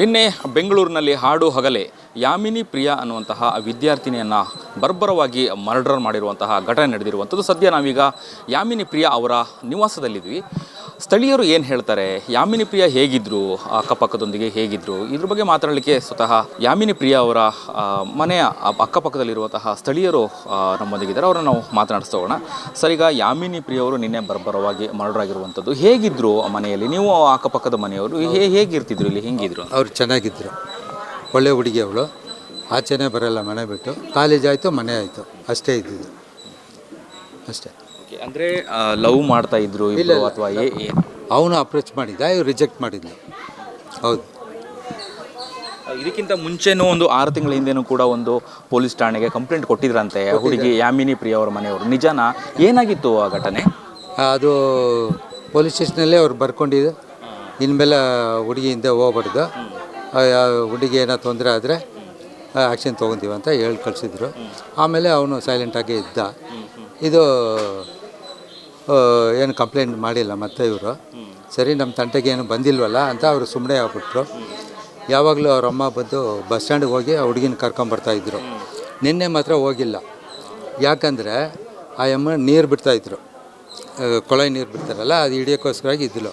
ನಿನ್ನೆ ಬೆಂಗಳೂರಿನಲ್ಲಿ ಹಾಡು ಹಗಲೆ, ಯಾಮಿನಿ ಪ್ರಿಯಾ ಅನ್ನುವಂತಹ ವಿದ್ಯಾರ್ಥಿನಿಯನ್ನು ಬರ್ಬರವಾಗಿ ಮರ್ಡರ್ ಮಾಡಿರುವಂತಹ ಘಟನೆ ನಡೆದಿರುವಂಥದ್ದು. ಸದ್ಯ ನಾವೀಗ ಯಾಮಿನಿ ಪ್ರಿಯಾ ಅವರ ನಿವಾಸದಲ್ಲಿದ್ವಿ. ಸ್ಥಳೀಯರು ಏನು ಹೇಳ್ತಾರೆ? ಯಾಮಿನಿ ಪ್ರಿಯಾ ಹೇಗಿದ್ರು? ಅಕ್ಕಪಕ್ಕದೊಂದಿಗೆ ಹೇಗಿದ್ರು? ಇದ್ರ ಬಗ್ಗೆ ಮಾತಾಡಲಿಕ್ಕೆ ಸ್ವತಃ ಯಾಮಿನಿ ಪ್ರಿಯಾ ಅವರ ಮನೆಯ ಅಕ್ಕಪಕ್ಕದಲ್ಲಿರುವಂತಹ ಸ್ಥಳೀಯರು ನಮ್ಮೊಂದಿಗಿದ್ದಾರೆ ಅವರನ್ನು ನಾವು ಮಾತನಾಡಿಸ್ತಾ ಹೋಗೋಣ. ಸರ್ ಈಗ ಯಾಮಿನಿ ಪ್ರಿಯವರು ನಿನ್ನೆ ಬರ್ಬರವಾಗಿ ಮರ್ಡರ್ ಆಗಿರುವಂಥದ್ದು ಹೇಗಿದ್ರು ಆ ಮನೆಯಲ್ಲಿ? ನೀವು ಅಕ್ಕಪಕ್ಕದ ಮನೆಯವರು ಹೇ, ಹೇಗಿರ್ತಿದ್ರು ಇಲ್ಲಿ? ಹೆಂಗಿದ್ರು ಅವ್ರು ಚೆನ್ನಾಗಿದ್ದರು ಒಳ್ಳೆ ಹುಡುಗಿ ಅವಳು. ಆಚೆನೇ ಬರೋಲ್ಲ ಮನೆ ಬಿಟ್ಟು. ಕಾಲೇಜ್ ಆಯಿತು ಮನೆ ಆಯಿತು. ಅಷ್ಟೇ ಇದ್ದಿದ್ದು. ಅಷ್ಟೇ. ಅಂದರೆ ಲವ್ ಮಾಡ್ತಾ ಇದ್ರು ಇಲ್ಲ ಅಥವಾ ಅವನು ಅಪ್ರೋಚ್ ಮಾಡಿದ್ದ ಇವ್ರು ರಿಜೆಕ್ಟ್ ಮಾಡಿದ್ಲು. ಹೌದು. ಇದಕ್ಕಿಂತ ಮುಂಚೆನೂ ಒಂದು ಆರು ತಿಂಗಳ ಹಿಂದೆನೂ ಕೂಡ ಒಂದು ಪೊಲೀಸ್ ಠಾಣೆಗೆ ಕಂಪ್ಲೇಂಟ್ ಕೊಟ್ಟಿದ್ರಂತೆ ಹುಡುಗಿ ಯಾಮಿನಿ ಪ್ರಿಯ ಅವರ ಮನೆಯವರು. ನಿಜಾನ? ಏನಾಗಿತ್ತು ಆ ಘಟನೆ? ಅದು ಪೊಲೀಸ್ ಸ್ಟೇಷನಲ್ಲೇ ಅವ್ರು ಬರ್ಕೊಂಡಿದ್ದು. ಇನ್ಮೇಲೆ ಹುಡುಗಿ ಹಿಂದೆ ಹೋಗ್ಬಾರ್ದು ಹುಡುಗಿ ಏನೋ ತೊಂದರೆ ಆದರೆ ಆ್ಯಕ್ಷನ್ ತೊಗೊತೀವಿ ಅಂತ ಹೇಳಿ ಕಳಿಸಿದ್ರು. ಆಮೇಲೆ ಅವನು ಸೈಲೆಂಟಾಗಿ ಇದ್ದ. ಇದು ಏನು ಕಂಪ್ಲೇಂಟ್ ಮಾಡಿಲ್ಲ ಮತ್ತೆ ಇವರು. ಸರಿ ನಮ್ಮ ತಂಟೆಗೆ ಏನು ಬಂದಿಲ್ವಲ್ಲ ಅಂತ ಅವರು ಸುಮ್ಮನೆ ಆಗ್ಬಿಟ್ರು. ಯಾವಾಗಲೂ ಅವ್ರ ಅಮ್ಮ ಬಂದು ಬಸ್ ಸ್ಟ್ಯಾಂಡಿಗೆ ಹೋಗಿ ಆ ಹುಡುಗಿನ ಕರ್ಕೊಂಬರ್ತಾಯಿದ್ರು ನಿನ್ನೆ ಮಾತ್ರ ಹೋಗಿಲ್ಲ. ಯಾಕಂದರೆ ಆ ಅಮ್ಮ ನೀರು ಬಿಡ್ತಾಯಿದ್ರು ಕೊಳಾಯಿ ನೀರು ಬಿಡ್ತಾರಲ್ಲ, ಅದು ಹಿಡಿಯೋಕ್ಕೋಸ್ಕರಾಗಿ ಇದ್ದಿಲ್ಲ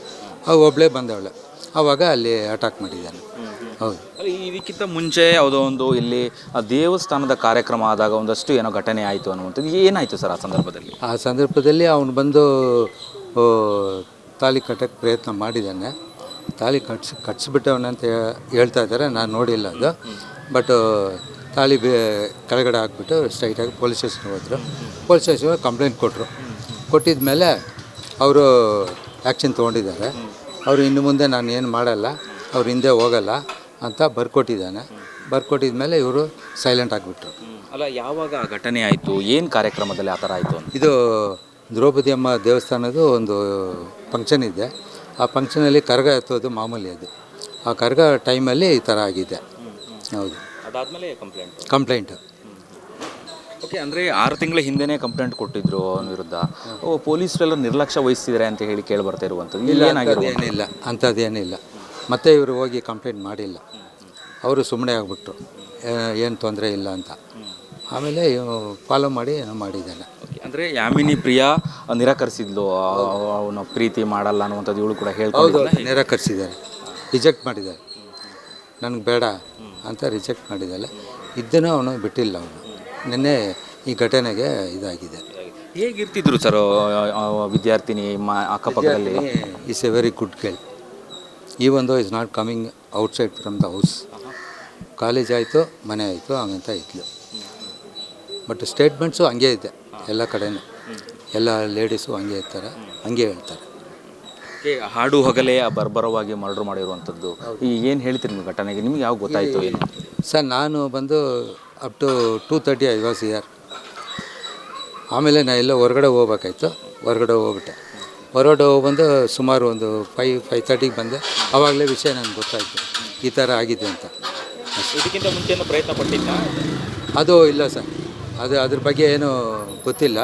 ಅವು ಒಬ್ಬಳೇ ಬಂದವಳೆ. ಆವಾಗ ಅಲ್ಲಿ ಅಟ್ಯಾಕ್ ಮಾಡಿದ್ದಾನೆ. ಹೌದು. ಅಲ್ಲ, ಇದಕ್ಕಿಂತ ಮುಂಚೆ ಯಾವುದೋ ಒಂದು ಇಲ್ಲಿ ಆ ದೇವಸ್ಥಾನದ ಕಾರ್ಯಕ್ರಮ ಆದಾಗ ಒಂದಷ್ಟು ಏನೋ ಘಟನೆ ಆಯಿತು ಅನ್ನುವಂಥದ್ದು. ಏನಾಯಿತು ಸರ್ ಆ ಸಂದರ್ಭದಲ್ಲಿ? ಆ ಸಂದರ್ಭದಲ್ಲಿ ಅವನು ಬಂದು ಓ, ತಾಲಿ ಕಟ್ಟಕ್ಕೆ ಪ್ರಯತ್ನ ಮಾಡಿದ್ದಾನೆ. ತಾಲಿ ಕಟ್ಸ್ ಕಟ್ಸಿಬಿಟ್ಟವನೆ ಅಂತ ಹೇ- ಹೇಳ್ತಾ ಇದ್ದಾರೆ. ನಾನು ನೋಡಿಲ್ಲ ಅದು. ಬಟ್ ತಾಲಿ ಬೇ ಕೆಳಗಡೆ ಹಾಕ್ಬಿಟ್ಟು ಸ್ಟ್ರೈಟಾಗಿ ಪೊಲೀಸ್ ಸ್ಟೇಷನ್ಗೆ ಹೋದರು. ಪೊಲೀಸ್ ಸ್ಟೇಷನ್ಗೆ ಕಂಪ್ಲೇಂಟ್ ಕೊಟ್ಟರು ಕೊಟ್ಟಿದ ಮೇಲೆ ಅವರು ಆ್ಯಕ್ಷನ್ ತೊಗೊಂಡಿದ್ದಾರೆ. ಅವರು ಇನ್ನು ಮುಂದೆ ನಾನು ಏನು ಮಾಡಲ್ಲ ಅವ್ರು ಹಿಂದೆ ಹೋಗಲ್ಲ ಅಂತ ಬರ್ಕೊಟ್ಟಿದ್ದಾನೆ. ಬರ್ಕೊಟ್ಟಿದ ಮೇಲೆ ಇವರು ಸೈಲೆಂಟ್ ಆಗಿಬಿಟ್ರು. ಅಲ್ಲ ಯಾವಾಗ ಆ ಘಟನೆ ಆಯಿತು? ಏನು ಕಾರ್ಯಕ್ರಮದಲ್ಲಿ ಆ ಥರ ಆಯಿತು ಅಂತ? ಇದು ದ್ರೌಪದಿ ಅಮ್ಮ ದೇವಸ್ಥಾನದ್ದು ಒಂದು ಫಂಕ್ಷನ್ ಇದೆ. ಆ ಫಂಕ್ಷನಲ್ಲಿ ಕರ್ಗ ಎತ್ತೋದು ಮಾಮೂಲಿ ಅದು. ಆ ಕರ್ಗ ಟೈಮಲ್ಲಿ ಈ ಥರ ಆಗಿದೆ. ಹೌದು. ಅದಾದಮೇಲೆ ಕಂಪ್ಲೇಂಟ್ ಕಂಪ್ಲೇಂಟ್ ಓಕೆ ಅಂದರೆ ಆರು ತಿಂಗಳ ಹಿಂದೆನೇ ಕಂಪ್ಲೇಂಟ್ ಕೊಟ್ಟಿದ್ರು ಅವನ ವಿರುದ್ಧ. ಓ ಪೊಲೀಸರೆಲ್ಲ ನಿರ್ಲಕ್ಷ್ಯ ವಹಿಸ್ತಿದ್ದಾರೆ ಅಂತ ಹೇಳಿ ಕೇಳಿ ಬರ್ತಾ ಇರುವಂಥದ್ದು. ಇಲ್ಲಿ ಏನಾಗಿರೋ ಏನಿಲ್ಲ ಅಂಥದ್ದೇನಿಲ್ಲ ಮತ್ತೆ ಇವರು ಹೋಗಿ ಕಂಪ್ಲೇಂಟ್ ಮಾಡಿಲ್ಲ. ಅವರು ಸುಮ್ಮನೆ ಆಗಿಬಿಟ್ರು. ಏನು ತೊಂದರೆ ಇಲ್ಲ ಅಂತ. ಆಮೇಲೆ ಫಾಲೋ ಮಾಡಿ ಏನೋ ಮಾಡಿದ್ದಾನೆ ಅಂದರೆ ಯಾಮಿನಿ ಪ್ರಿಯಾ ನಿರಾಕರಿಸಿದ್ಲು. ಅವನ ಪ್ರೀತಿ ಮಾಡಲ್ಲ ಅನ್ನುವಂಥದ್ದು ಇವಳು ಕೂಡ ಹೇಳ್ಕೊಂಡು ನಿರಾಕರಿಸಿದ್ದಾರೆ ರಿಜೆಕ್ಟ್ ಮಾಡಿದ್ದಾರೆ ನನಗೆ ಬೇಡ ಅಂತ ರಿಜೆಕ್ಟ್ ಮಾಡಿದ್ದಾಳೆ. ಇದನ್ನು ಅವನು ಬಿಟ್ಟಿಲ್ಲ ಅವನು. ನಿನ್ನೆ ಈ ಘಟನೆಗೆ ಇದಾಗಿದೆ. ಹೇಗಿರ್ತಿದ್ರು ಸರ್ ವಿದ್ಯಾರ್ಥಿನಿ ಮಾ ಅಕ್ಕಪಕ್ಕದಲ್ಲಿ? Is a very good girl ಈ ಒಂದು is not coming outside from the house college ಆಯಿತು ಮನೆ ಆಯಿತು ಹಂಗಂತ ಇದ್ಲು. ಬಟ್ ಸ್ಟೇಟ್ಮೆಂಟ್ಸು ಹಂಗೆ ಇದೆ ಎಲ್ಲ ಕಡೆನೂ. ಎಲ್ಲ ಲೇಡೀಸು ಹಂಗೆ ಇರ್ತಾರೆ ಹಂಗೆ ಹೇಳ್ತಾರೆ. ಹಾಡು ಹಗಲೇ ಬರ್ಬರವಾಗಿ ಮರ್ಡರ್ ಮಾಡಿರುವಂಥದ್ದು. ಈ ಏನು ಹೇಳ್ತೀರಿ ನೀವು ಘಟನೆಗೆ? ನಿಮ್ಗೆ ಯಾವ ಗೊತ್ತಾಯಿತು ಏನು? ಸರ್ ನಾನು ಬಂದು up to two thirty I was year ಆಮೇಲೆ ನಾನು ಎಲ್ಲ ಹೊರಗಡೆ ಹೋಗ್ಬೇಕಾಯ್ತು. ಹೊರಗಡೆ ಹೋಗ್ಬಿಟ್ಟೆ. ಹೊರಗಡೆ ಹೋಗ್ಬಂದು ಸುಮಾರು ಒಂದು ಫೈ ಫೈವ್ ತರ್ಟಿಗೆ ಬಂದೆ. ಆವಾಗಲೇ ವಿಷಯ ನನಗೆ ಗೊತ್ತಾಯಿತು. ಈ ಥರ ಆಗಿದೆ ಅಂತ. ಇದಕ್ಕಿಂತ ಮುಂಚೆ ಪ್ರಯತ್ನ ಪಟ್ಟಿದ್ದ ಅದು ಇಲ್ಲ ಸರ್. ಅದು ಅದ್ರ ಬಗ್ಗೆ ಏನು ಗೊತ್ತಿಲ್ಲ.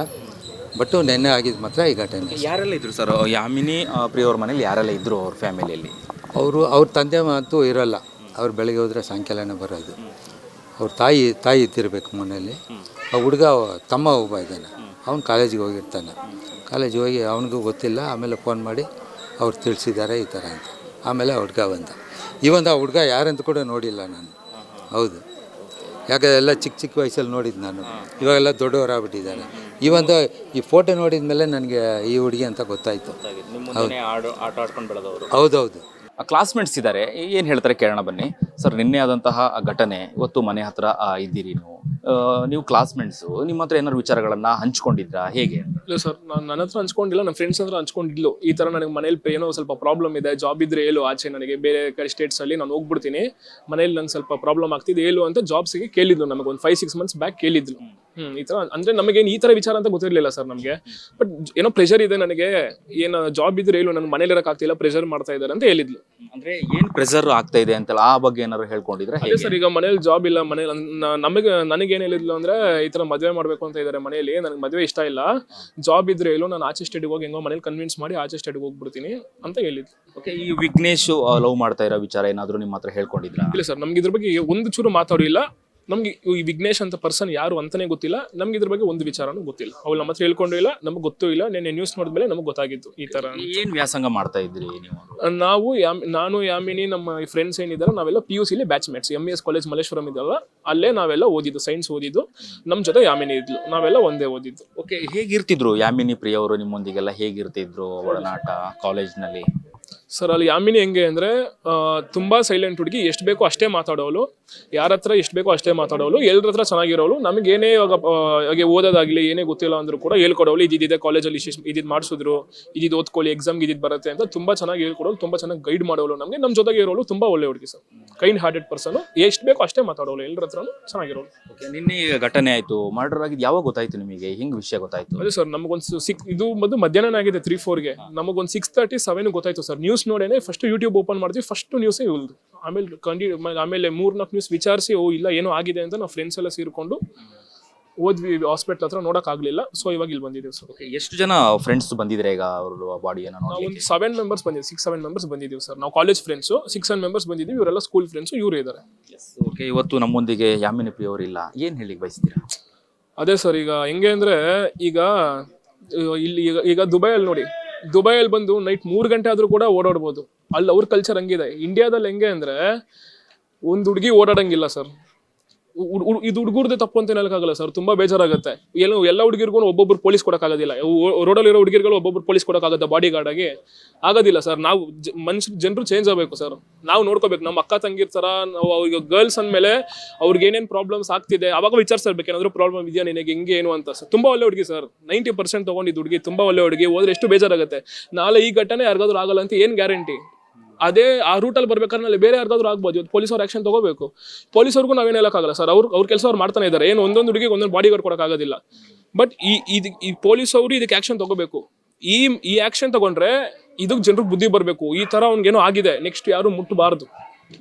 ಬಟ್ಟು ನೆನ್ನೆ ಆಗಿದ್ದು ಮಾತ್ರ ಈ ಘಟನೆ ಯಾರೆಲ್ಲ ಇದ್ರು ಸರ್? ಯಾಮಿನಿ ಪ್ರಿಯವ್ರ ಮನೇಲಿ ಯಾರೆಲ್ಲ ಇದ್ದರು ಅವ್ರ ಫ್ಯಾಮಿಲಿಯಲ್ಲಿ ಅವರು ಅವ್ರ ತಂದೆ ಅಂತೂ ಇರೋಲ್ಲ. ಅವ್ರು ಬೆಳಗ್ಗೆ ಹೋದರೆ ಸಾಯಂಕಾಲನೇ ಬರೋದು. ಅವ್ರ ತಾಯಿ ತಾಯಿ ಇದ್ದಿರಬೇಕು ಮನೆಯಲ್ಲಿ. ಆ ಹುಡುಗ ತಮ್ಮ ಒಬ್ಬ ಇದ್ದಾನೆ. ಅವನು ಕಾಲೇಜಿಗೆ ಹೋಗಿರ್ತಾನೆ. ಕಾಲೇಜ್ ಹೋಗಿ ಅವನಿಗೂ ಗೊತ್ತಿಲ್ಲ ಆಮೇಲೆ ಫೋನ್ ಮಾಡಿ ಅವ್ರು ತಿಳಿಸಿದ್ದಾರೆ ಈ ಥರ ಅಂತ. ಆಮೇಲೆ ಆ ಹುಡುಗ ಬಂದ. ಈ ಒಂದು ಆ ಹುಡುಗ ಯಾರಂತ ಕೂಡ ನೋಡಿಲ್ಲ ನಾನು. ಹೌದು. ಯಾಕಂದ್ರೆ ಎಲ್ಲ ಚಿಕ್ಕ ಚಿಕ್ಕ ವಯಸ್ಸಲ್ಲಿ ನೋಡಿದ್ದು ನಾನು. ಇವಾಗೆಲ್ಲ ದೊಡ್ಡವರಾಗ್ಬಿಟ್ಟಿದ್ದಾರೆ. ಈ ಒಂದು ಈ ಫೋಟೋ ನೋಡಿದ ಮೇಲೆ ನನಗೆ ಈ ಹುಡುಗಿ ಅಂತ ಗೊತ್ತಾಯಿತು. ಹೌದು. ಹೌದೌದು. ಕ್ಲಾಸ್ಮೇಟ್ಸ್ ಇದ್ದಾರೆ ಏನು ಹೇಳ್ತಾರೆ ಕೇಳೋಣ ಬನ್ನಿ. ಸರ್, ನಿನ್ನೆ ಆದಂತಹ ಘಟನೆ, ಇವತ್ತು ಮನೆ ಹತ್ರ ಇದ್ದೀರಿ ನೀವು. ನೀವು ಕ್ಲಾಸ್ಮೇಟ್ಸು ನಿಮ್ಮ ಹತ್ರ ಏನಾದ್ರು ವಿಚಾರಗಳನ್ನ ಹಂಚ್ಕೊಂಡಿದ್ರಾ? ಹೇಗೆ? ಇಲ್ಲ ಸರ್ ನಾನು ನನ್ನ ಹತ್ರ ಹಂಚ್ಕೊಂಡಿಲ್ಲ ನನ್ನ ಫ್ರೆಂಡ್ಸ್ ಹತ್ರ ಹಂಚ್ಕೊಂಡಿದ್ಲು. ಈ ಥರ ನನಗೆ ಮನೇಲಿ ಏನೋ ಸ್ವಲ್ಪ ಪ್ರಾಬ್ಲಮ್ ಇದೆ ಜಾಬ್ ಇದ್ರೆ ಹೇಳು ಆಚೆ ನನಗೆ ಬೇರೆ ಕಡೆ ಸ್ಟೇಟ್ಸಲ್ಲಿ ನಾನು ಹೋಗ್ಬಿಡ್ತೀನಿ. ಮನೇಲಿ ನಂಗೆ ಸ್ವಲ್ಪ ಪ್ರಾಬ್ಲಮ್ ಆಗ್ತಿದೆ ಹೇಳು ಅಂತ ಜಾಬ್ಸಿಗೆ ಕೇಳಿದ್ಲು ನಮಗೆ ಒಂದು ಫೈವ್ ಸಿಕ್ಸ್ ಮಂತ್ಸ್ ಬ್ಯಾಕ್ ಕೇಳಿದ್ಲು. ಹ್ಮ್. ಈ ತರ ಅಂದ್ರೆ ನಮಗೇನು ಈ ತರ ವಿಚಾರ ಅಂತ ಗೊತ್ತಿರಲಿಲ್ಲ ಸರ್ ನಮಗೆ. ಬಟ್ ಏನೋ ಪ್ರೆಷರ್ ಇದೆ ನನಗೆ ಏನು ಜಾಬ್ ಇದ್ರೆ ಹೇಳು ನನ್ನ ಮನೇಲಿ ಇರೋಕ್ಕಾಗ್ತಿಲ್ಲ ಪ್ರೆಷರ್ ಮಾಡ್ತಾ ಇದ್ದಾರೆ ಅಂತ ಹೇಳಿದ್ಲು. ಅಂದ್ರೆ ಏನ್ ಪ್ರೆಷರ್ ಆಗ್ತಾ ಇದೆ ಅಂತಲ್ಲ ಆ ಬಗ್ಗೆ ಏನಾದ್ರು ಹೇಳ್ಕೊಂಡಿದ್ರೆ? ಅದೇ ಸರ್ ಈಗ ಮನೇಲಿ ಜಾಬ್ ಇಲ್ಲ ಮನೇಲಿ ನಮಗೆ ನನಗೆ ನನಗೇನು ಹೇಳಿದ್ಲು ಅಂದ್ರೆ ಈ ತರ ಮದುವೆ ಮಾಡ್ಬೇಕು ಅಂತ ಇದ್ದಾರೆ ಮನೆಯಲ್ಲಿ ನನಗೆ ಮದುವೆ ಇಷ್ಟ ಇಲ್ಲ. ಜಾಬ್ ಇದ್ರೆ ಹೇಳು ನಾನು ಆಚೆ ಸ್ಟೇಟಿಗೆ ಹೋಗಿ ಹೆಂಗೋ ಮನೇಲಿ ಕನ್ವಿನ್ಸ್ ಮಾಡಿ ಆಚೆ ಸ್ಟೇಟಿಗೆ ಹೋಗ್ಬಿಡ್ತೀನಿ ಅಂತ ಹೇಳಿದ್ಲು. ಓಕೆ ಈ ವಿಘ್ನೇಶ್ ಲವ್ ಮಾಡ್ತಾ ಇರೋ ವಿಚಾರ ಏನಾದ್ರು ನಿಮ್ಮ ಹತ್ರ ಹೇಳ್ಕೊಂಡಿದ್ರಾ? ಇಲ್ಲ ಸರ್ ನಮ್ಗೆ ಇದ್ರ ಬಗ್ಗೆ ಒಂದು ಚೂರು ಮಾತಾಡಿಲ್ಲ ನಮ್ಗೆ ಈ ವಿಘ್ನೇಶ್ ಅಂತ ಪರ್ಸನ್ ಯಾರು ಅಂತಾನೆ ಗೊತ್ತಿಲ್ಲ. ನಮ್ಗೆ ಇದ್ರ ಬಗ್ಗೆ ಒಂದು ವಿಚಾರನೂ ಗೊತ್ತಿಲ್ಲ. ಅವ್ಳು ನಮ್ಮ ಹತ್ರ ಹೇಳ್ಕೊಂಡು ಇಲ್ಲ ನಮ್ಗೆ ಗೊತ್ತೂ ಇಲ್ಲ. ನೆನ್ನೆ ನ್ಯೂಸ್ ನೋಡಿದ್ಮೇಲೆ ನಮ್ಗೆ ಗೊತ್ತಾಗಿತ್ತು ಈ ತರ. ಏನ್ ವ್ಯಾಸಂಗ ಮಾಡ್ತಾ ಇದ್ರಿ ನೀವು? ನಾವು ಯಾಮ್- ನಾನು ಯಾಮಿನಿ ನಮ್ಮ ಫ್ರೆಂಡ್ಸ್ ಏನಿದ್ದಾರೆ ನಾವೆಲ್ಲ P U ಸಿಲಿ batch mates M S college Malleshwaram ಇದಲ್ಲ ಅಲ್ಲೇ ನಾವೆಲ್ಲ ಓದಿದ್ದು ಸೈನ್ಸ್ ಓದಿದ್ದು. ನಮ್ಮ ಜೊತೆ ಯಾಮಿನಿ ಇದ್ಲು. ನಾವೆಲ್ಲ ಒಂದೇ ಓದಿದ್ದು. ಓಕೆ ಹೇಗಿರ್ತಿದ್ರು ಯಾಮಿನಿ ಪ್ರಿಯ ಅವರು ನಿಮ್ಮೊಂದಿಗೆಲ್ಲ? ಹೇಗಿರ್ತಿದ್ರು ಒಡನಾಟ ಕಾಲೇಜ್ನಲ್ಲಿ ಸರ್ ಅಲ್ಲಿ ಯಾಮಿನಿ ಹೆಂಗೆ ಅಂದ್ರೆ ತುಂಬ ಸೈಲೆಂಟ್ ಹುಡುಗಿ ಎಷ್ಟು ಬೇಕೋ ಅಷ್ಟೇ ಮಾತಾಡೋಳು ಯಾರ ಹತ್ರ ಎಷ್ಟು ಬೇಕೋ ಅಷ್ಟೇ ಮಾತಾಡೋಳು ಎಲ್ಲರ ಹತ್ರ ಚೆನ್ನಾಗಿರೋಳು ನಮಗೇನೇ ಏನೇ ಇವಾಗ ಹಾಗೆ ಓದೋದಾಗ್ಲಿ ಏನೇ ಗೊತ್ತಿಲ್ಲ ಅಂದರೂ ಕೂಡ ಹೇಳ್ಕೊಡೋಳು ಇದಿದೆ ಕಾಲೇಜಲ್ಲಿ ಇಷ್ಟು ಇದಿದ್ ಮಾಡಿಸಿದ್ರು ಇದಿದ್ ಓದ್ಕೊಳ್ಳಿ ಎಕ್ಸಾಮ್ಗೆ ಇದಿದ್ ಬರುತ್ತೆ ಅಂತ ತುಂಬಾ ಚೆನ್ನಾಗಿ ಹೇಳ್ಕೊಡೋಳು ತುಂಬಾ ಚೆನ್ನಾಗಿ ಗೈಡ್ ಮಾಡೋಳು ನಮಗೆ. ನಮ್ಮ ಜೊತೆಗೆ ಇರೋಳು ತುಂಬಾ ಒಳ್ಳೆ ಹುಡುಗಿ ಸರ್. ಕೈಂಡ್ ಹಾರ್ಟೆಡ್ ಪರ್ಸನ್ ಎಷ್ಟು ಬೇಕೋ ಅಷ್ಟೇ ಮಾತಾಡೋಳು ಎಲ್ಲರ ಹತ್ರನೂ ಚೆನ್ನಾಗಿರೋಳು ಓಕೆ ನಿನ್ನೆ ಘಟನೆ ಆಯ್ತು. ಮರ್ಡರ್ ಆಗಿದ್ದು ಯಾವಾಗ ಗೊತ್ತಾಯ್ತು ನಿಮಗೆ? ಹೆಂಗೆ ವಿಷಯ ಗೊತ್ತಾಯ್ತು? ಅದೇ ಸರ್ ನಮಗೊಂದು ಸಿಕ್ ಇದು ಮೊದಲು ಮಧ್ಯಾಹ್ನ ಆಗಿದೆ ತ್ರೀ ಫೋರ್ಗೆ ನಮಗೊಂದು ಸಿಕ್ಸ್ ತರ್ಟಿ ಸೆವೆನ್ ಗೊತ್ತಾಯ್ತು ಸರ್. ನ್ಯೂಸ್ ನೋಡೇನೆ ಫಸ್ಟ್ ಯೂಟ್ಯೂಬ್ ಓಪನ್ ಮಾಡ್ತೀವಿ ಫಸ್ಟ್ ನ್ಯೂಸೇ ಇವ್ದು ಆಮೇಲೆ ಕಂಡಿ ಆಮೇಲೆ ಮೂರ್ನಾಲ್ಕು ನ್ಯೂಸ್ ವಿಚಾರಿಸಿ ಓ ಇಲ್ಲ ಏನೋ ಆಗಿದೆ ಅಂತ ನಾವು ಫ್ರೆಂಡ್ಸ್ ಎಲ್ಲ ಸೇರಿಕೊಂಡು ಓದ್ವಿ ಹಾಸ್ಪಿಟ್ಲ್ ಹತ್ರ ನೋಡಕ್ ಆಗ್ಲಿಲ್ಲ. ಸೊ ಇವಾಗ ಇಲ್ಲಿ ಬಂದಿದ್ದೀವಿ ಸರ್ ಓಕೆ ಎಷ್ಟು ಜನ ಫ್ರೆಂಡ್ಸ್ ಬಂದಿದ್ರೆ ಈಗ ಅವ್ರ ಬಾಡಿಯನ್ನು ನಾವು ಒಂದು ಸೆವೆನ್ ಮೆಂಬರ್ಸ್ ಬಂದಿದ್ದೀವಿ ಸಿಕ್ಸ್ ಸೆವೆನ್ ಮೆಂಬರ್ಸ್ ಬಂದಿದ್ದೀವಿ ಸರ್ ನಾವು college friends six seven members ಬಂದಿದ್ದೀವಿ ಇವರೆಲ್ಲ ಸ್ಕೂಲ್ ಫ್ರೆಂಡ್ಸು ಇವರು ಇದ್ದಾರೆ ಓಕೆ ಇವತ್ತು ನಮ್ಮೊಂದಿಗೆ ಯಾಮಿನಿ ಪ್ರಿಯ ಅವರಿಲ್ಲ ಏನ್ ಹೇಳಿಕ್ ಬಯಸ್ತೀರಾ? ಅದೇ ಸರ್ ಈಗ ಹೆಂಗೆ ಅಂದ್ರೆ ಈಗ ಇಲ್ಲಿ ಈಗ ಈಗ ದುಬೈಯಲ್ಲಿ ನೋಡಿ. ದುಬೈಯಲ್ಲಿ ಬಂದು ನೈಟ್ ಮೂರು ಗಂಟೆ ಆದರೂ ಕೂಡ ಓಡಾಡ್ಬೋದು. ಅಲ್ಲಿ ಅವ್ರ ಕಲ್ಚರ್ ಹಂಗಿದೆ. ಇಂಡಿಯಾದಲ್ಲಿ ಹೆಂಗೆ ಅಂದರೆ, ಒಂದು ಹುಡುಗಿ ಓಡಾಡಂಗಿಲ್ಲ ಸರ್ ಇದು ಹುಡುಗರದೇ ತಪ್ಪು ಅಂತ ಹೇಳಕ್ಕಾಗಲ್ಲ ಸರ್? ತುಂಬಾ ಬೇಜಾರಾಗುತ್ತೆ. ಎಲ್ಲ ಎಲ್ಲ ಹುಡುಗಿರ್ಗೂ ಒಬ್ಬೊಬ್ರು ಪೊಲೀಸ್ ಕೊಡಕ್ಕಾಗೋದಿಲ್ಲ ರೋಡಲ್ಲಿರೋ ಹುಡುಗಿರ್ಗಳು ಒಬ್ಬೊಬ್ರು ಪೊಲೀಸ್ ಕೊಡಕ್ಕಾಗತ್ತೆ ಬಾಡಿ ಗಾರ್ಡ್ ಆಗಿ ಆಗೋದಿಲ್ಲ ಸರ್. ನಾವು ಮನುಷ್ಯ ಜನರು ಚೇಂಜ್ ಆಗಬೇಕು ಸರ್. ನಾವು ನೋಡ್ಕೋಬೇಕು. ನಮ್ಮ ಅಕ್ಕ ತಂಗಿರ್ತಾರ ನಾವು ಅವ್ರಿಗೆ ಗರ್ಲ್ಸ್ ಅಂದಮೇಲೆ ಅವ್ರಿಗೆ ಏನೇನು ಪ್ರಾಬ್ಲಮ್ಸ್ ಆಗ್ತಿದೆ, ಅವಾಗ ವಿಚಾರಿಸಬೇಕು ಏನಾದರೂ ಪ್ರಾಬ್ಲಮ್ ಇದೆಯಾ ನಿನಗೆ? ಹೆಂಗೆ, ಏನು ಅಂತ ಸರ್. ತುಂಬಾ ಒಳ್ಳೆ ಹುಡುಗಿ ಸರ್. ನೈಂಟಿ ಪರ್ಸೆಂಟ್ ತೊಗೊಂಡಿದ್ದು ಹುಡುಗಿ, ತುಂಬಾ ಒಳ್ಳೆ ಹುಡುಗಿ. ಹೋದ್ರೆ ಎಷ್ಟು ಬೇಜಾರಾಗುತ್ತೆ. ನಾಳೆ ಈ ಘಟನೆ ಯಾರಿಗಾದ್ರೂ ಆಗಲ್ಲ ಅಂತ ಏನು ಗ್ಯಾರಂಟಿ ಅದೇ ಆ ರೂಟಲ್ಲಿ ಬರ್ಬೇಕಾದ್ರೆ ಅಲ್ಲಿ ಬೇರೆ ಯಾರಿಗಾದ್ರೂ ಆಗ್ಬೋದು. ಇವತ್ತು ಪೊಲೀಸ್ ಅವ್ರು ಆಕ್ಷನ್ ತಗೋಬೇಕು. ಪೊಲೀಸವ್ರಿಗೂ ನಾವೇನು ಹೇಳಕ್ಕಾಗಲ್ಲ ಸರ್ ಅವ್ರು ಅವ್ರ ಕೆಲಸ ಅವ್ರು ಮಾಡ್ತಾನೆ ಇದ್ದಾರೆ ಏನು ಒಂದೊಂದು ಹುಡುಗಿಗೆ ಒಂದೊಂದು ಬಾಡಿ ಗಾರ್ಡ್ ಕೊಡೋಕ್ಕಾಗೋದಿಲ್ಲ ಬಟ್ ಈ ಇದು ಈ ಪೊಲೀಸ್ ಅವರು ಇದಕ್ಕೆ ಆಕ್ಷನ್ ತಗೋಬೇಕು. ಈ ಈ ಆಕ್ಷನ್ ತಗೊಂಡ್ರೆ ಇದಕ್ಕೆ ಜನರಿಗೆ ಬುದ್ಧಿ ಬರಬೇಕು. ಈ ತರ ಅವ್ನಿಗೇನೋ ಆಗಿದೆ. ನೆಕ್ಸ್ಟ್ ಯಾರು ಮುಟ್ಟಬಾರ್ದು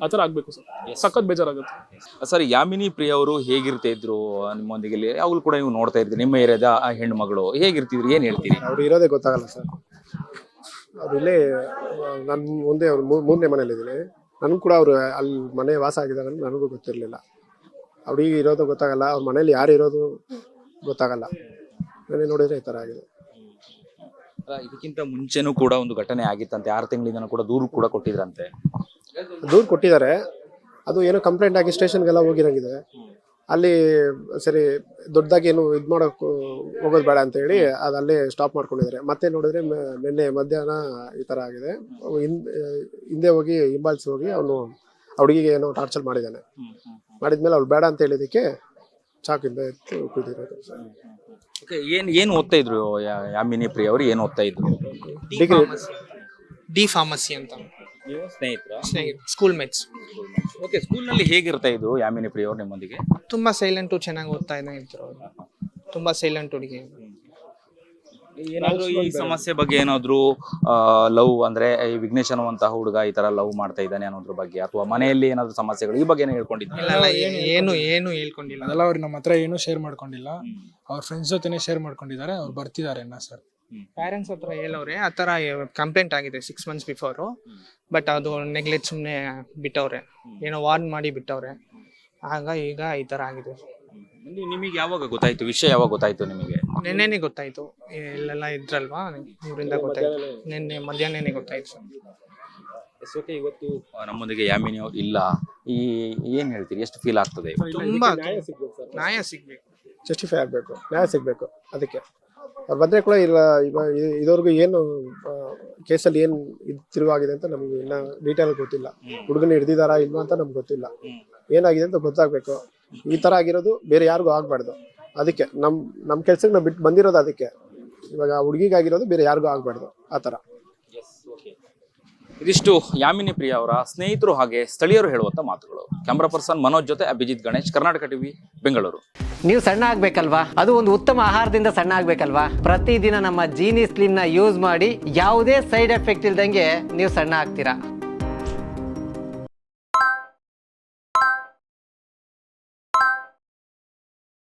ಆ ಥರ ಆಗ್ಬೇಕು ಸರ್ ಸಖತ್ ಬೇಜಾರಾಗುತ್ತೆ. ಸರ್ ಯಾಮಿನಿ ಪ್ರಿಯ ಅವರು ಹೇಗಿರ್ತಾ ಇದ್ರು? ನಿಮ್ಮೊಂದಿಗೆ ಇಲ್ಲಿ ಅವ್ರು ಕೂಡ ನೀವು ನೋಡ್ತಾ ಇರ್ತೀರಿ ನಿಮ್ಮ ಏರಿಯಾದ ಆ ಹೆಣ್ಣು ಮಗಳು ಹೇಗಿರ್ತಿದ್ರು? ಏನ್ ಹೇಳ್ತೀರಿ? ಅವ್ರು ಇರೋದೇ ಗೊತ್ತಾಗಲ್ಲ ಸರ್ ಅವ್ರು ಇಲ್ಲೇ ನನ್ನ ಮುಂದೆ ಅವ್ರು ಮೂರನೇ ಮನೇಲಿದ್ದೀನಿ ನನಗೂ ಕೂಡ ಅವರು ಅಲ್ಲಿ ಮನೆ ವಾಸ ಆಗಿದ್ದಾರೆ ನನಗೂ ಗೊತ್ತಿರಲಿಲ್ಲ. ಅವ್ರಿಗೆ ಇರೋದು ಗೊತ್ತಾಗಲ್ಲ ಅವ್ರ ಮನೇಲಿ ಯಾರು ಇರೋದು ಗೊತ್ತಾಗಲ್ಲ. ನನಗೆ ನೋಡಿದ್ರೆ ಈ ಥರ ಆಗಿದೆ. ಇದಕ್ಕಿಂತ ಮುಂಚೆನೂ ಕೂಡ ಒಂದು ಘಟನೆ ಆಗಿತ್ತಂತೆ. ಆರು ತಿಂಗಳಿಂದ ಕೂಡ ದೂರು ಕೂಡ ಕೊಟ್ಟಿದ್ರಂತೆ. ದೂರು ಕೊಟ್ಟಿದ್ದಾರೆ. ಅದು ಏನೋ ಕಂಪ್ಲೇಂಟ್ ಆಗಿ ಸ್ಟೇಷನ್ಗೆಲ್ಲ ಹೋಗಿರಂಗಿದೆ. ಅಲ್ಲಿ ಸರಿ ದೊಡ್ಡದಾಗಿ ಏನು ಇದು ಮಾಡೋಕೆ ಹೋಗೋದು ಬೇಡ ಅಂತ ಹೇಳಿ ಅದು ಅಲ್ಲೇ ಸ್ಟಾಪ್ ಮಾಡ್ಕೊಂಡಿದ್ದಾರೆ. ಮತ್ತೆ ನೋಡಿದ್ರೆ ಮ- ನಿನ್ನೆ ಮಧ್ಯಾಹ್ನ ಈ ಥರ ಆಗಿದೆ. ಹಿಂದ್- ಹಿಂದೆ ಹೋಗಿ ಹಿಂಬಾಲಿಸಿ ಹೋಗಿ ಅವನು ಹುಡುಗಿಗೆ ಏನೋ ಟಾರ್ಚರ್ ಮಾಡಿದ್ದಾನೆ. ಮಾಡಿದ್ಮೇಲೆ ಅವ್ಳು ಬೇಡ ಅಂತ ಹೇಳಿದಕ್ಕೆ ಚಾಕಿಂದ ಎತ್ತು ಕುಯ್ದಿರೋದು. ಓಕೆ ಏನು ಏನ್ ಓದ್ತಾ ಇದ್ರು ಯಾ- ಯಾಮಿನಿ ಪ್ರಿಯ ಅವರು? ಏನ್ ಓದ್ತಾ ಇದ್ರು? ಡಿ ಫಾರ್ಮಸಿ ಅಂತ. ನೀವು ಸ್ನೇಹಿತರ? ಸ್ಕೂಲ್ ಮೇಟ್ಸ್ ಓಕೆ ಸ್ಕೂಲ್ನಲ್ಲಿ ಹೇಗಿರ್ತಾ ಇದು ಯಾಮಿನಿ ಪ್ರಿಯ ಅವರು ನಿಮ್ಮೊಂದಿಗೆ? ತುಂಬಾ ಸೈಲೆಂಟು ಚೆನ್ನಾಗಿ ಓದ್ತಾ ಇದ್ದ ಇದ್ರು ಅವ್ರು. ತುಂಬಾ ಸೈಲೆಂಟ್ ಹುಡುಗಿ. ಏನಾದ್ರು ಈ ಸಮಸ್ಯೆ ಬಗ್ಗೆ ಏನಾದ್ರು ಲವ್ ಅಂದ್ರೆ ಈ ವಿಘ್ನೇಶ್ ಅನ್ನುವಂತಹ ಹುಡುಗ ಈ ತರ ಲವ್ ಮಾಡ್ತಾ ಇದ್ದಾನೆ ಅನ್ನೋದ್ರ ಬಗ್ಗೆ ಅಥವಾ ಮನೆಯಲ್ಲಿ ಏನಾದ್ರು ಸಮಸ್ಯೆಗಳು ಈ ಬಗ್ಗೆ ಏನೋ ಹೇಳ್ಕೊಂಡಿದ್ದೆ ಇಲ್ಲ ಇಲ್ಲ, ಏನು ಏನು ಹೇಳ್ಕೊಂಡಿಲ್ಲ. ಅದೆಲ್ಲ ಅವ್ರು ನಮ್ಮ ಹತ್ರ ಏನೂ ಶೇರ್ ಮಾಡ್ಕೊಂಡಿಲ್ಲ. ಅವ್ರ ಫ್ರೆಂಡ್ಸ್ ಜೊತೆನೆ ಶೇರ್ ಮಾಡ್ಕೊಂಡಿದ್ದಾರೆ ಅವ್ರು ಬರ್ತಿದ್ದಾರೆ ಇನ್ನ ಸರ್ ಪ್ಯಾರೆಂಟ್ಸ್ ಹತ್ರ ಹೇಳವ್ರೆ ಆ ಥರ ಕಂಪ್ಲೇಂಟ್ ಆಗಿದೆ ಸಿಕ್ಸ್ ಮಂತ್ಸ್ ಬಿಫೋರ್ ಬಟ್ ಅದು ನೆಗ್ಲೆಕ್ಟ್ ಸುಮ್ಮನೆ ಬಿಟ್ಟವ್ರೆ. ಏನೋ ವಾರ್ನ್ ಮಾಡಿ ಬಿಟ್ಟವ್ರೆ. ಆಗ ಈಗ ಈ ತರ ಆಗಿದೆ. ನಿಮಗೆ ಯಾವಾಗ ಗೊತ್ತಾಯ್ತು? ವಿಷಯ ಯಾವಾಗ ಗೊತ್ತಾಯ್ತು ನಿಮಗೆ? ನೆನ್ನೆನೆ ಗೊತ್ತಾಯ್ತು. ಇಲ್ಲೆಲ್ಲ ಇದ್ರಲ್ವಾ? ಊರಿಂದ ಗೊತ್ತಾಯ್ತು. ನಿನ್ನೆ ಮಧ್ಯಾಹ್ನ ಗೊತ್ತಾಯ್ತು. ಸರ್ ಓಕೆ ಇವತ್ತು ನಮ್ಮೊಂದಿಗೆ ಯಾಮಿನಿ ಅವ್ರು ಇಲ್ಲ. ಈ ಏನ್ ಹೇಳ್ತೀರಿ? ಎಷ್ಟು ಫೀಲ್ ಆಗ್ತದೆ? ತುಂಬಾ ನ್ಯಾಯ ಸಿಗ್ಬೇಕು ಜಸ್ಟಿಫೈ ಆಗ್ಬೇಕು. ನ್ಯಾಯ ಸಿಗ್ಬೇಕು. ಅದಕ್ಕೆ. ಬಂದರೆ ಕೂಡ ಇಲ್ಲ ಇವ ಇ- ಏನು ಕೇಸಲ್ಲಿ ಏನು ಇದು ತಿರುವಾಗಿದೆ ಅಂತ ನಮ್ಗೆ ಇನ್ನ ಡೀಟೇಲ್ ಗೊತ್ತಿಲ್ಲ. ಹುಡುಗನ ಹಿಡ್ದಿದಾರಾ ಇಲ್ವಾ ಅಂತ ನಮ್ಗೆ ಗೊತ್ತಿಲ್ಲ. ಏನಾಗಿದೆ ಅಂತ ಗೊತ್ತಾಗಬೇಕು. ಈ ಥರ ಆಗಿರೋದು ಬೇರೆ ಯಾರಿಗೂ ಆಗಬಾರ್ದು. ಅದಕ್ಕೆ ನಮ್ಮ ನಮ್ಮ ಕೆಲ್ಸಕ್ಕೆ ನಾವು ಬಿಟ್ಟು ಬಂದಿರೋದು ಅದಕ್ಕೆ. ಇವಾಗ ಹುಡುಗಿಗಾಗಿರೋದು ಬೇರೆ ಯಾರಿಗೂ ಆಗಬಾರ್ದು. ಆ ಥರ ಇದಿಷ್ಟು ಯಾಮಿನಿ ಪ್ರಿಯ ಅವರ ಸ್ನೇಹಿತರು ಹಾಗೆ ಸ್ಥಳೀಯರು ಹೇಳುವಂತ ಮಾತುಗಳು. ಕ್ಯಾಮ್ರಾ ಪರ್ಸನ್ ಮನೋಜ್ ಜೊತೆ ಅಭಿಜಿತ್ ಗಣೇಶ್, ಕರ್ನಾಟಕ ಟಿವಿ ಬೆಂಗಳೂರು ನೀವು ಸಣ್ಣ ಆಗ್ಬೇಕಲ್ವಾ? ಅದು ಒಂದು ಉತ್ತಮ ಆಹಾರದಿಂದ ಸಣ್ಣ ಆಗ್ಬೇಕಲ್ವಾ? ಪ್ರತಿದಿನ ನಮ್ಮ ಜೀನಿ ಸ್ಲಿಮ್ನ ಯೂಸ್ ಮಾಡಿ ಯಾವುದೇ ಸೈಡ್ ಎಫೆಕ್ಟ್ ಇಲ್ದಂಗೆ ನೀವು ಸಣ್ಣ ಆಗ್ತೀರಾ?